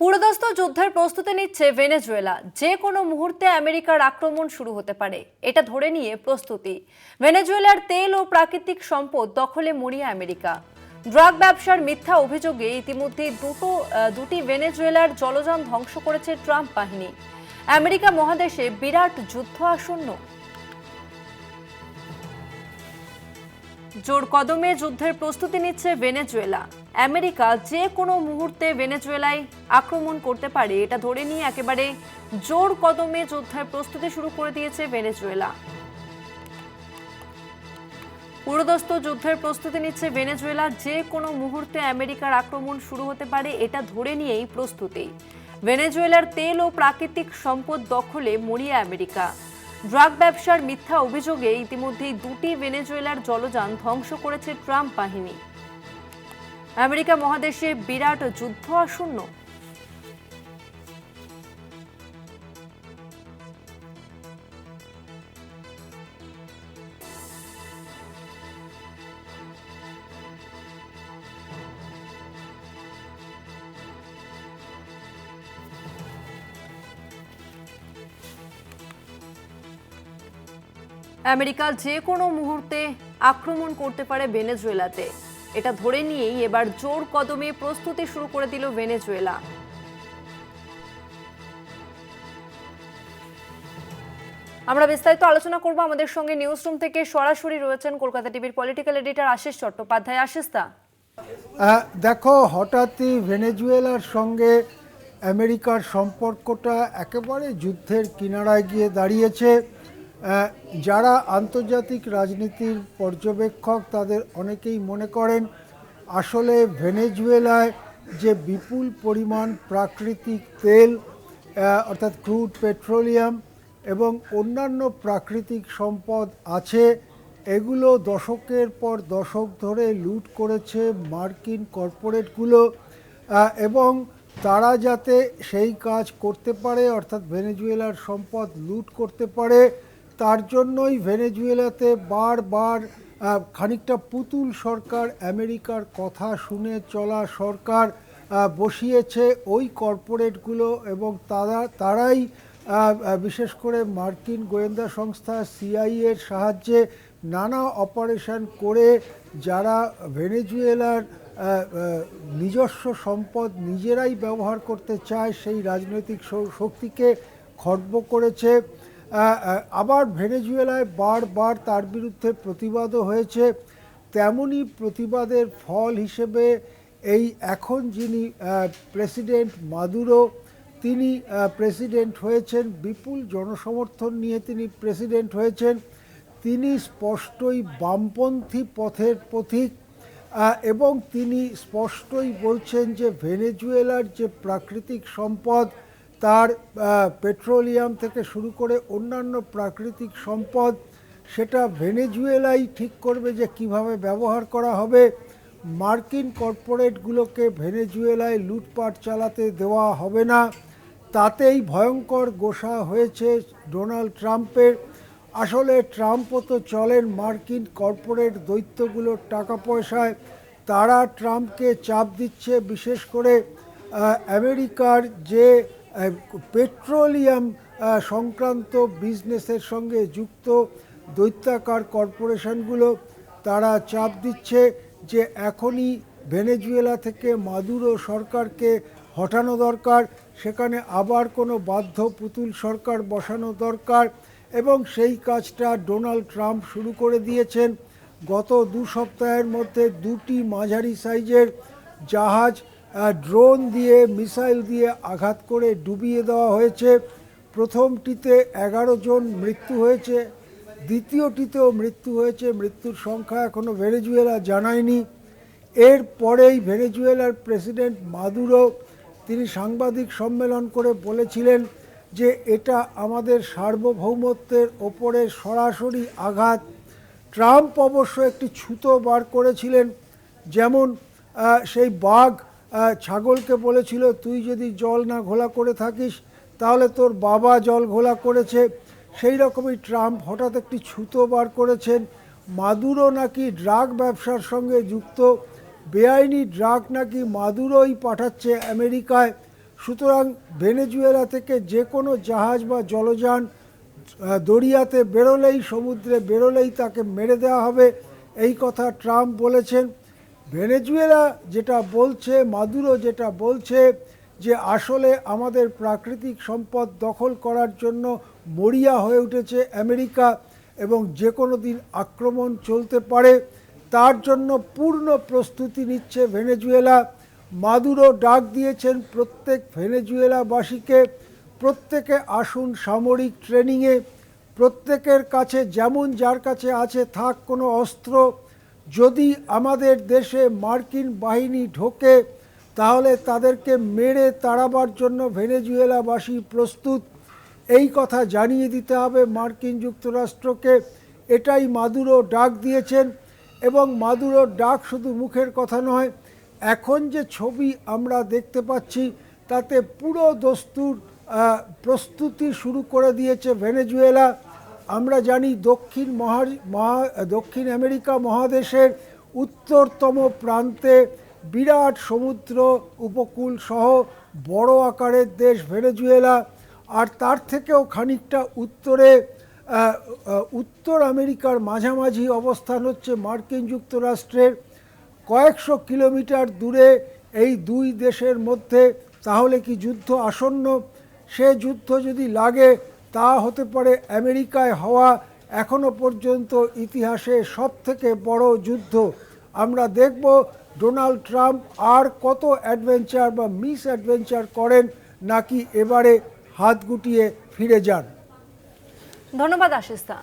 পুরোদস্ত যুদ্ধের প্রস্তুতি নিচ্ছে ভেনেজুয়েলা। যে কোনো মুহূর্তে আমেরিকার আক্রমণ শুরু হতে পারে। এটা ধরে নিয়ে প্রস্তুতি। ভেনেজুয়েলার তেল ও প্রাকৃতিক সম্পদ দখলে মরিয়া আমেরিকা। ড্রাগ ব্যবসার মিথ্যা অভিযোগে ইতিমধ্যে দুটো দুটি ভেনেজুয়েলার জলযান ধ্বংস করেছে ট্রাম্প বাহিনী। আমেরিকা মহাদেশে বিরাট যুদ্ধ আসন্ন। জোর কদমে যুদ্ধের প্রস্তুতি নিচ্ছে ভেনেজুয়েলা। আমেরিকা যে কোনো মুহূর্তে ভেনেজুয়েলায় আক্রমণ করতে পারে, এটা ধরে নিয়ে একেবারে জোর কদমে যুদ্ধের প্রস্তুতি শুরু করে দিয়েছে ভেনেজুয়েলা। পুরোদস্ত যুদ্ধের প্রস্তুতি নিচ্ছে ভেনেজুয়েলা, যে কোনো মুহূর্তে আমেরিকার আক্রমণ শুরু হতে পারে, এটা ধরে নিয়েই প্রস্তুতি। ভেনেজুয়েলার তেল ও প্রাকৃতিক সম্পদ দখলে মরিয়া আমেরিকা। ড্রাগ ব্যবসার মিথ্যা অভিযোগে ইতিমধ্যেই দুটি ভেনেজুয়েলার জলযান ধ্বংস করেছে ট্রাম্প বাহিনী। আমেরিকা মহাদেশে বিরাট যুদ্ধ আসন্ন। আমেরিকা যে কোনো মুহূর্তে আক্রমণ করতে পারে ভেনেজুয়েলাতে। এটা ধরে নিয়েই এবার জোর কদমে প্রস্তুতি শুরু করে দিল ভেনেজুয়েলা। আমরা বিস্তারিত আলোচনা করব আমাদের সঙ্গে নিউজ রুম থেকে। সরাসরি রয়েছেন কলকাতা টিভির পলিটিক্যাল এডিটর আশিস চট্টোপাধ্যায়। আশিস দা। দেখো, হঠাৎই ভেনেজুয়েলার সঙ্গে আমেরিকার সম্পর্কটা একেবারে যুদ্ধের কিনারায় গিয়ে দাঁড়িয়েছে। যারা আন্তর্জাতিক রাজনীতির পর্যবেক্ষক তাদের অনেকেই মনে করেন, আসলে ভেনেজুয়েলায় যে বিপুল পরিমাণ প্রাকৃতিক তেল অর্থাৎ ক্রুড পেট্রোলিয়াম এবং অন্যান্য প্রাকৃতিক সম্পদ আছে, এগুলো দশকের পর দশক ধরে লুট করেছে মার্কিন কর্পোরেটগুলো এবং তারা যাতে সেই কাজ করতে পারে, অর্থাৎ ভেনেজুয়েলার সম্পদ লুট করতে পারে তার জন্যই ভেনেজুয়েলাতে বারবার খানিকটা পুতুল সরকার আমেরিকার কথা শুনে চলা সরকার বসিয়েছে ওই কর্পোরেটগুলো এবং তারা, তারাই বিশেষ করে মার্কিন গোয়েন্দা সংস্থা সিআইএর সাহায্যে নানা অপারেশন করে যারা ভেনেজুয়েলার নিজস্ব সম্পদ নিজেরাই ব্যবহার করতে চায় সেই রাজনৈতিক শক্তিকে খর্ব করেছে। আবার ভেনেজুয়েলায় বারবার তার বিরুদ্ধে প্রতিবাদও হয়েছে। তেমনি প্রতিবাদের ফল হিসেবে এই এখন যিনি প্রেসিডেন্ট মাদুরো, তিনি প্রেসিডেন্ট হয়েছেন, বিপুল জনসমর্থন নিয়ে তিনি প্রেসিডেন্ট হয়েছেন। তিনি স্পষ্টই বামপন্থী পথের পথিক এবং তিনি স্পষ্টই বলছেন যে ভেনেজুয়েলার যে প্রাকৃতিক সম্পদ তার পেট্রোলিয়াম থেকে শুরু করে অন্যান্য প্রাকৃতিক সম্পদ, সেটা ভেনেজুয়েলাই ঠিক করবে যে কীভাবে ব্যবহার করা হবে। মার্কিন কর্পোরেটগুলোকে ভেনেজুয়েলায় লুটপাট চালাতে দেওয়া হবে না। তাতেই ভয়ঙ্কর গোসা হয়েছে ডোনাল্ড ট্রাম্পের। আসলে ট্রাম্পও তো চলেন মার্কিন কর্পোরেট দৈত্যগুলোর টাকা পয়সায় তারা ট্রাম্পকে চাপ দিচ্ছে বিশেষ করে আমেরিকার যে পেট্রোলিয়াম সংক্রান্ত বিজনেসের সঙ্গে যুক্ত দৈত্যাকার কর্পোরেশনগুলো, তারা চাপ দিচ্ছে যে এখনই ভেনেজুয়েলা থেকে মাদুরো সরকারকে হটানো দরকার, সেখানে আবার কোনো বাধ্য পুতুল সরকার বসানো দরকার এবং সেই কাজটা ডোনাল্ড ট্রাম্প শুরু করে দিয়েছেন। গত দু সপ্তাহের মধ্যে দুটি মাঝারি সাইজের জাহাজ ড্রোন দিয়ে, মিসাইল দিয়ে আঘাত করে ডুবিয়ে দেওয়া হয়েছে। প্রথমটিতে এগারো জন মৃত্যু হয়েছে, দ্বিতীয়টিতেও মৃত্যু হয়েছে। মৃত্যুর সংখ্যা এখনও ভেনেজুয়েলা জানায়নি। এর পরেই ভেনেজুয়েলার প্রেসিডেন্ট মাদুরো তিনি সাংবাদিক সম্মেলন করে বলেছিলেন যে এটা আমাদের সার্বভৌমত্বের ওপরে সরাসরি আঘাত। ট্রাম্প অবশ্য একটি ছুতো বার করেছিলেন, যেমন সেই বাঘ ছাগলকে বলেছিল, তুই যদি জল না ঘোলা করে থাকিস, তাহলে তোর বাবা জল ঘোলা করেছে। সেই রকমই ট্রাম্প হঠাৎ একটি ছুতো বার করেছেন। মাদুরো নাকি ড্রাগ ব্যবসার সঙ্গে যুক্ত। বেআইনি ড্রাগ নাকি মাদুরোই পাঠাচ্ছে আমেরিকায়। সুতরাং ভেনেজুয়েলা থেকে যে কোনো জাহাজ বা জলযান দরিয়াতে বেরোলেই, সমুদ্রে বেরোলেই তাকে মেরে দেওয়া হবে। এই কথা ট্রাম্প বলেছেন। ভেনেজুয়েলা যেটা বলছে, মাদুরো যেটা বলছে যে আসলে আমাদের প্রাকৃতিক সম্পদ দখল করার জন্য মরিয়া হয়ে উঠেছে আমেরিকা এবং যে কোনো দিন আক্রমণ চলতে পারে, তার জন্য পূর্ণ প্রস্তুতি নিচ্ছে ভেনেজুয়েলা। মাদুরো ডাক দিয়েছেন প্রত্যেক ভেনেজুয়েলাবাসীকে, প্রত্যেকে আসুন সামরিক ট্রেনিংয়ে, প্রত্যেকের কাছে যেমন যার কাছে আছে থাক কোনো অস্ত্র যদি আমাদের দেশে মার্কিন বাহিনী ঢোকে, তাহলে তাদেরকে মেরে তাড়াবার জন্য ভেনেজুয়েলাবাসী প্রস্তুত। এই কথা জানিয়ে দিতে হবে মার্কিন যুক্তরাষ্ট্রকে। এটাই মাদুরো ডাক দিয়েছেন এবং মাদুরোর ডাক শুধু মুখের কথা নয়, এখন যে ছবি আমরা দেখতে পাচ্ছি, তাতে পুরো দস্তুর প্রস্তুতি শুরু করে দিয়েছে ভেনেজুয়েলা। আমরা জানি দক্ষিণ মহা মহা, দক্ষিণ আমেরিকা মহাদেশের উত্তরতম প্রান্তে বিরাট সমুদ্র উপকূল সহ বড় আকারের দেশ ভেনেজুয়েলা, আর তার থেকেও খানিকটা উত্তরে উত্তর আমেরিকার মাঝামাঝি অবস্থান হচ্ছে মার্কিন যুক্তরাষ্ট্রের কয়েকশো কিলোমিটার দূরে এই দুই দেশের মধ্যে। তাহলে কি যুদ্ধ আসন্ন? সে যুদ্ধ যদি লাগে তা হতে পারে আমেরিকায় হওয়া এখনও পর্যন্ত ইতিহাসে সব থেকে বড় যুদ্ধ। আমরা দেখব ডোনাল্ড ট্রাম্প আর কত অ্যাডভেঞ্চার বা মিস অ্যাডভেঞ্চার করেন নাকি এবারে হাত গুটিয়ে ফিরে যান। ধন্যবাদ আশিস দা।